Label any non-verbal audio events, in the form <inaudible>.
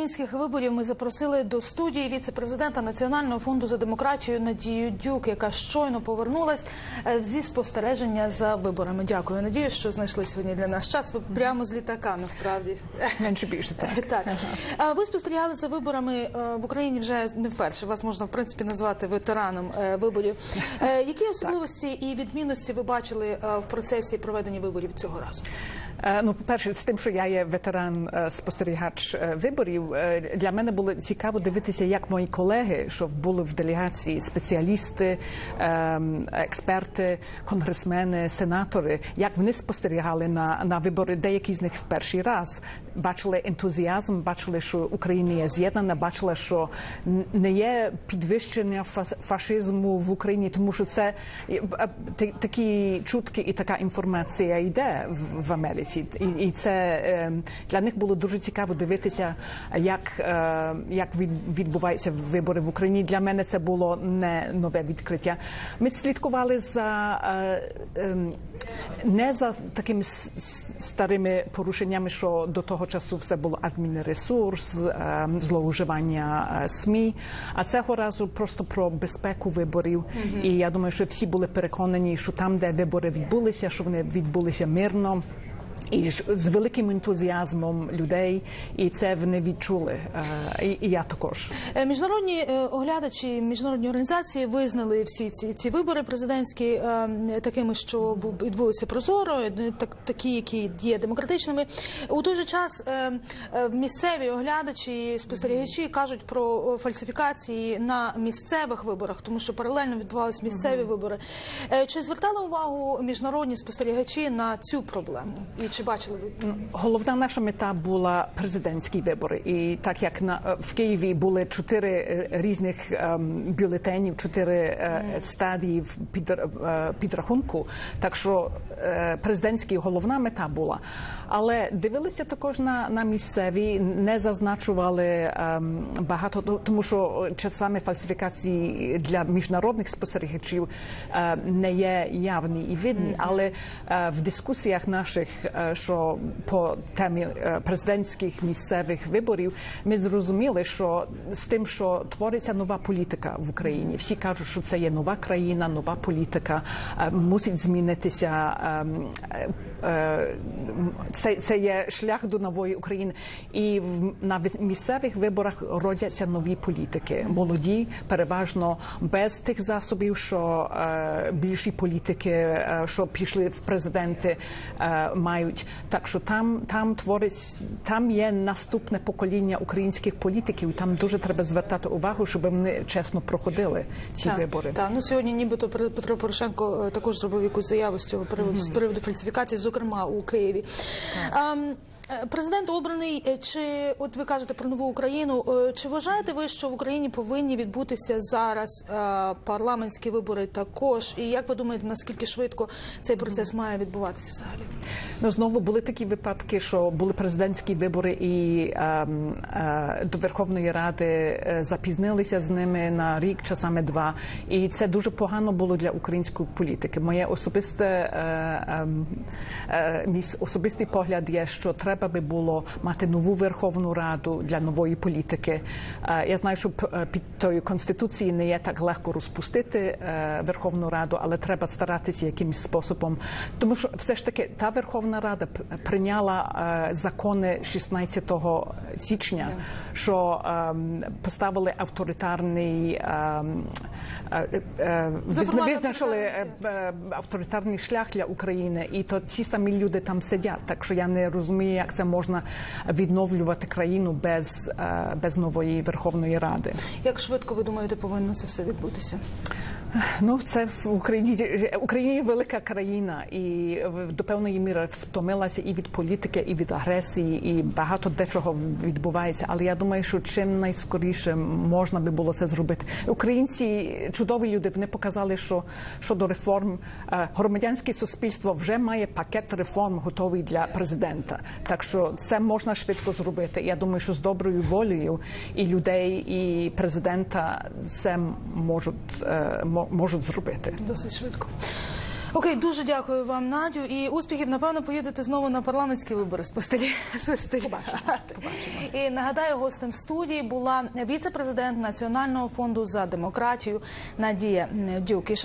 Українських виборів ми запросили до студії віце-президента Національного фонду за демократію Надію Дюк, яка щойно повернулась е, зі спостереження за виборами. Дякую. Надію, що знайшли сьогодні для нас час. Ви прямо з літака, насправді. Менше більше так. <laughs> Так, ви спостерігали за виборами е, в Україні вже не вперше. Вас можна в принципі назвати ветераном е, виборів. Які особливості і відмінності ви бачили в процесі проведення виборів цього разу? Е, Ну, по-перше, з тим, що я є ветеран е, спостерігач е, виборів, для мене було цікаво дивитися, як мої колеги, що були в делегації, спеціалісти, ем, експерти, конгресмени, сенатори, як вони спостерігали на, на вибори. Деякі з них в перший раз бачили ентузіазм, бачили, що Україна є з'єднана, бачили, що не є підвищення фашизму в Україні, тому що це такі чутки і така інформація йде в, в Америці. І, і це е, для них було дуже цікаво дивитися, як, е, як відбуваються вибори в Україні. Для мене це було не нове відкриття. Ми слідкували за е, ем, не за такими старими порушеннями, що до того часу все було адмінресурс, е, злоуживання е, СМІ. А цього разу просто про безпеку виборів. І я думаю, що всі були переконані, що там, де вибори відбулися, що вони відбулися мирно. І ж з великим ентузіазмом людей, і це вони відчули. Е, І, я також. Е, Міжнародні е, оглядачі, міжнародні організації визнали всі ці, ці вибори президентські такими, що бу- відбулися прозоро, так, такі, які є демократичними. У той же час місцеві оглядачі, спостерігачі кажуть про фальсифікації на місцевих виборах, тому що паралельно відбувалися місцеві вибори. Чи звертали увагу міжнародні спостерігачі на цю проблему? І чи бачили ви? Головна наша мета була президентські вибори, і так як на е, в Києві були чотири е, різних ем, бюлетенів, чотири е, стадії під, е, підрахунку. Так що е, президентська головна мета була. Але дивилися також на, на місцеві, не зазначували ем, багато, ну, тому що часами фальсифікації для міжнародних спостерігачів е, не є явні і видні. Але е, в дискусіях наших, е, що по темі е, президентських місцевих виборів, ми зрозуміли, що з тим, що твориться нова політика в Україні, всі кажуть, що це є нова країна, нова політика, е, мусить змінитися. ем, е, Це, це є шлях до нової України, і в на місцевих виборах родяться нові політики, молоді, переважно без тих засобів, що більші політики, що пішли в президенти, е, мають. Так що там, там творить, там є наступне покоління українських політиків. Там дуже треба звертати увагу, щоб вони чесно проходили ці Так, вибори. Так, ну сьогодні нібито Петро Порошенко е, також зробив якусь заяву з цього приводу, з приводу фальсифікації, зокрема у Києві. Так. Президент обраний, е, чи от ви кажете про нову Україну? е, Чи вважаєте ви, що в Україні повинні відбутися зараз е, парламентські вибори також? І як ви думаєте, наскільки швидко цей процес має відбуватися взагалі? Ну знову були такі випадки, що були президентські вибори, і ем, е, до Верховної Ради е, запізнилися з ними на рік, часами два. І це дуже погано було для української політики. Моє особисте е, ем, е, мій особистий погляд є, що треба би було мати нову Верховну Раду для нової політики. Е, я знаю, що е, під тою конституцією не є так легко розпустити е, Верховну Раду, але треба старатися якимось способом, тому що все ж таки та Верховна Рада прийняла закони 16 січня, що ем, поставили авторитарний ем, визначили авторитарний. авторитарний шлях для України, і то ці самі люди там сидять. Так що я не розумію, як це можна відновлювати країну без, е, без нової Верховної Ради. Як швидко ви думаєте, повинно це все відбутися? Ну, це в Україні Україна є велика країна, і до певної міри втомилася і від політики, і від агресії, і багато дечого відбувається. Але я думаю, що чим найскоріше можна би було це зробити. Українці чудові люди. Вони показали, що щодо реформ е, громадянське суспільство вже має пакет реформ готовий для президента. Так що це можна швидко зробити. Я думаю, що з доброю волею і людей, і президента це можуть, е, мо- можуть зробити. Досить швидко. Окей, дуже дякую вам, Надю. І успіхів, напевно, поїдете знову на парламентські вибори спостерігати. Побачимо. І нагадаю, гостем студії була віце-президент Національного фонду за демократію Надія Дюкіш.